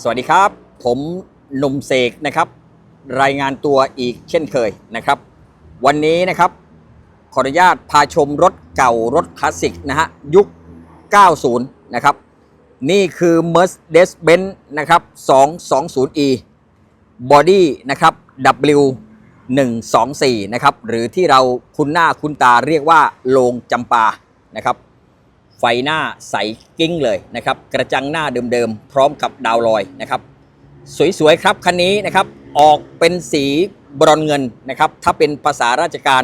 สวัสดีครับ ผมหนุ่มเสกนะครับ รายงานตัวอีกเช่นเคยนะครับ วันนี้นะครับ ขออนุญาตพาชมรถเก่ารถคลาสสิกนะฮะยุค 90 นะครับ นี่คือ Mercedes-Benz นะครับ 220e Body นะครับ W 124 นะครับ หรือที่เราคุ้นหน้าคุ้นตาเรียกว่าโลงจำปานะครับ ฟหน้าใสกิ้งเลยนะครับกระจังหน้าเดิมๆ พร้อมกับดาวลอยนะครับ สวยๆครับคันนี้นะครับออกเป็นสีบรอนเงินนะครับ ถ้าเป็นภาษาราชการ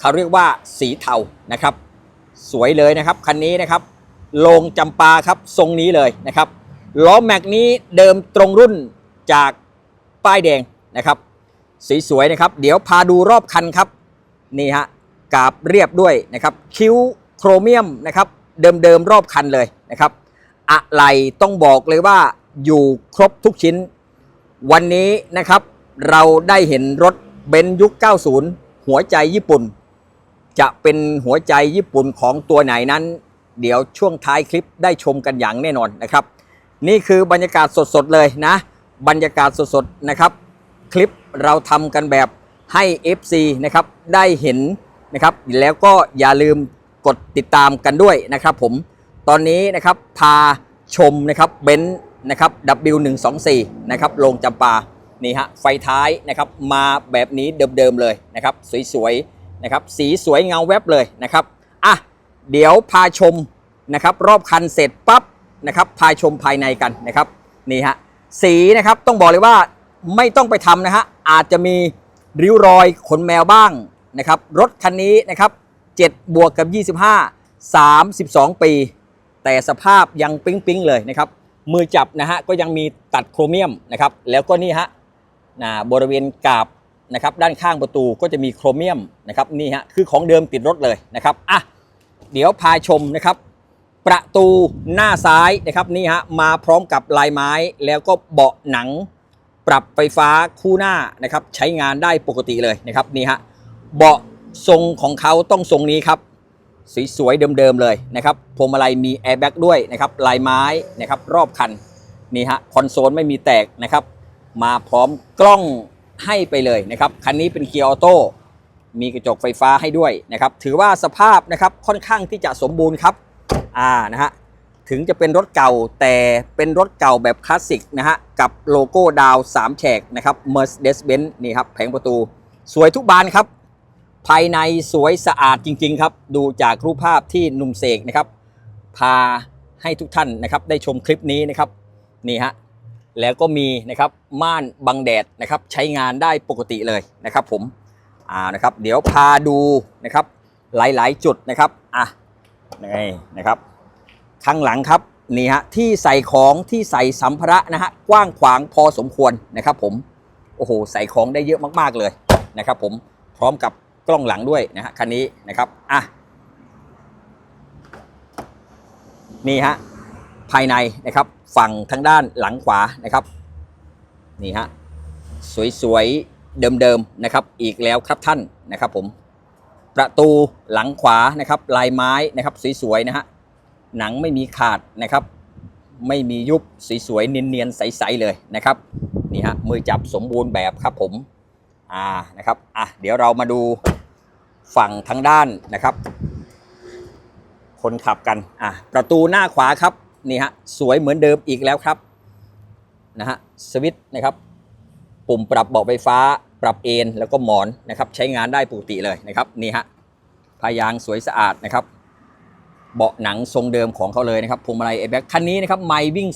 เขาเรียกว่าสีเทานะครับ สวยเลยนะครับคันนี้นะครับโลงจำปาครับทรงนี้เลยนะครับล้อแม็กนี้เดิมตรงรุ่นจากป้ายแดงนะครับ สีสวยนะครับ เดี๋ยวพาดูรอบคันครับนี่ฮะกาบเรียบด้วยนะครับ คิ้วโครเมียมนะครับ เดิมๆรอบคันเลยนะครับ อะไรต้องบอกเลยว่าอยู่ครบทุกชิ้น วันนี้นะครับ เราได้เห็นรถเบนซ์ยุค 90 หัวใจญี่ปุ่น จะเป็นหัวใจญี่ปุ่นของตัวไหนนั้น เดี๋ยวช่วงท้ายคลิปได้ชมกันอย่างแน่นอนนะครับ นี่คือบรรยากาศสดๆเลยนะ บรรยากาศสดๆนะครับ คลิปเราทำกันแบบให้ FC นะครับได้เห็นนะครับแล้วก็อย่าลืม กดติดตามกันด้วยนะครับผมตอนนี้นะครับพาชมนะครับเบนซ์นะครับ W124 นะครับโรงจำปานี่ฮะไฟท้ายนะครับมาแบบนี้เดิมๆเลยนะครับสวยๆนะครับสีสวยเงาแวบเลยนะครับอะเดี๋ยวพาชมนะครับรอบคันเสร็จปั๊บนะครับพาชมภายในกันนะครับนี่ฮะสีนะครับต้องบอกเลยว่าไม่ต้องไปทำนะฮะอาจจะมีริ้วรอยขนแมวบ้างนะครับรถคันนี้นะครับ 7 บวกกับ 25 32 ปี แต่สภาพยังปิ๊งปิ๊งๆเลยนะครับ มือจับนะฮะก็ยังมีตัดโครเมียมนะครับ แล้วก็นี่ฮะนะบริเวณกาบนะครับด้านข้างประตูก็จะมีโครเมียมนะครับนี่ฮะคือของเดิมติดรถเลยนะครับอะเดี๋ยวพาชมนะครับ ประตูหน้าซ้ายนะครับนี่ฮะมาพร้อมกับลายไม้แล้วก็เบาะหนัง ปรับไฟฟ้าคู่หน้านะครับใช้งานได้ปกติเลยนะครับนี่ฮะเบาะ ทรงของเขาต้องทรงนี้ครับสวยๆเดิมๆเลยนะครับพวงมาลัยมีแอร์แบ็กด้วยนะครับลายไม้นะครับรอบคันนี่ฮะคอนโซลไม่มีแตกนะครับมาพร้อมกล้องให้ไปเลยนะครับคันนี้เป็นเกียร์ออโต้มีกระจกไฟฟ้าให้ด้วยนะครับถือว่าสภาพนะครับค่อนข้างที่จะสมบูรณ์ครับอ่านะฮะถึงจะเป็นรถเก่าแต่เป็นรถเก่าแบบคลาสสิกนะฮะกับโลโก้ดาว 3 แฉกนะครับ Mercedes-Benz นี่ครับแผงประตู สวยทุกบานครับ ภายในสวยสะอาดจริง ๆ ครับ ดูจากรูปภาพที่หนุ่มเสกนะครับ พาให้ทุกท่านนะครับได้ชมคลิปนี้นะครับนี่ฮะแล้วก็มีนะครับม่านบังแดดนะครับใช้งานได้ปกติเลยนะครับ ผมอ่านะครับเดี๋ยวพาดูนะครับหลายๆ จุดนะครับอะนี่นะครับ ข้างหลังครับนี่ฮะที่ใส่ของที่ใส่สัมภาระนะฮะกว้างขวางพอสมควรนะครับ ผมโอ้โหใส่ของได้เยอะมากๆเลยนะครับ ผมพร้อมกับ กล้องหลังด้วยนะฮะคันนี้นะครับอะนี่ฮะภายในนะครับฝั่งทางด้านหลังขวานะครับนี่ฮะสวยๆเดิมๆนะครับอีกแล้วครับท่านนะครับผมประตูหลังขวานะครับลายไม้นะครับสวยๆนะฮะหนังไม่มีขาดนะครับไม่มียุบสวยๆเนียนๆใสๆเลยนะครับนี่ฮะมือจับสมบูรณ์แบบครับผม อ่านะครับอะเดี๋ยวเรามาดูฝั่งทางด้านนะครับ คนขับกันอะประตูหน้าขวาครับนี่ฮะสวยเหมือนเดิมอีกแล้วครับนะฮะสวิตช์นะครับ ปุ่มปรับเบาะไฟฟ้า ปรับเอนแล้วก็หมอนนะครับ ใช้งานได้ปกติเลยนะครับนี่ฮะพายางสวยสะอาดนะครับ เบาะหนังทรงเดิมของเขาเลยนะครับพวงมาลัยเอแบ็คันนี้นะครับไม่วิ่ง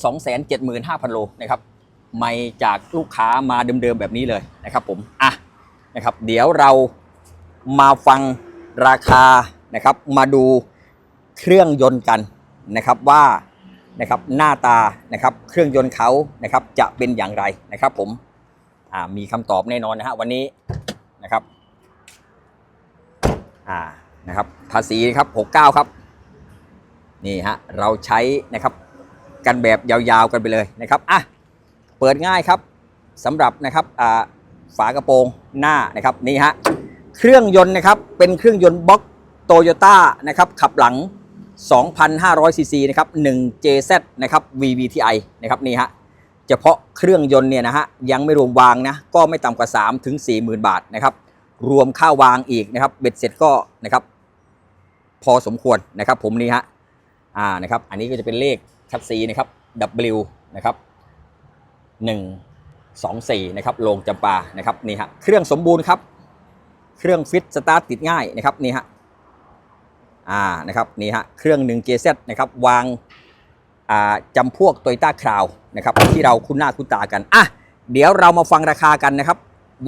275,000 โลนะครับไม่จากลูกค้ามาเดิมๆแบบนี้เลยนะครับผมอะ นะครับ เดี๋ยวเรามาฟังราคานะครับ มาดูเครื่องยนต์กันนะครับว่านะครับหน้าตานะครับเครื่องยนต์เขานะครับจะเป็นอย่างไรนะครับ ผมมีคำตอบแน่นอนนะฮะวันนี้นะครับอ่านะครับภาษีครับ 69 ครับนี่ฮะเราใช้นะครับกันแบบยาวๆกันไปเลยนะครับอะเปิดง่ายครับสำหรับนะครับอ่า ฝากระโปรงหน้านะครับนี่ฮะเครื่องยนต์นะครับเป็นเครื่องยนต์บล็อกโตโยต้านะครับขับหลัง 2,500ซีซีนะครับ 1JZ นะครับ VVTi นะครับนี่ฮะเฉพาะเครื่องยนต์เนี่ยนะฮะยังไม่รวมวางนะก็ไม่ต่ำกว่า 3 ถึง 4 0,000 บาทนะครับรวมค่าวางอีกนะครับเบ็ดเสร็จก็นะครับพอสมควรนะครับผมนี่ฮะอ่านะครับอันนี้ก็จะเป็นเลขชัดซีนะครับ W นะครับ1 2 4นะครับโรงจำปานะครับนี่ฮะเครื่องสมบูรณ์ครับ เครื่องฟิตสตาร์ทติดง่ายนะครับนี่ฮะอ่านะครับนี่ฮะเครื่อง 1 JZ นะครับวางอ่าจำพวก Toyota Crown นะครับที่เราคุ้นหน้าคุ้นตากันอะเดี๋ยวเรามาฟังราคากันนะครับ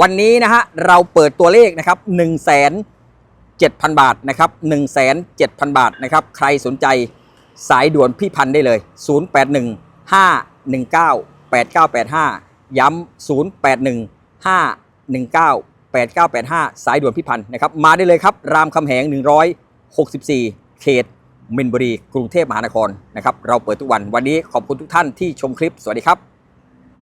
วันนี้นะฮะเราเปิดตัวเลขนะครับ1 0 0 0 0 7,000 บาทนะครับ1 7 0 0 0 0 บาทนะครับใครสนใจสายด่วนพี่พันได้เลย 081 519 8985 ย้ำ 081 519 8985 สายด่วนพี่พันธ์นะครับ มาได้เลยครับ รามคำแหง 164 เขตมินบุรี กรุงเทพมหานครนะครับ เราเปิดทุกวัน วันนี้ขอบคุณทุกท่านที่ชมคลิป สวัสดีครับ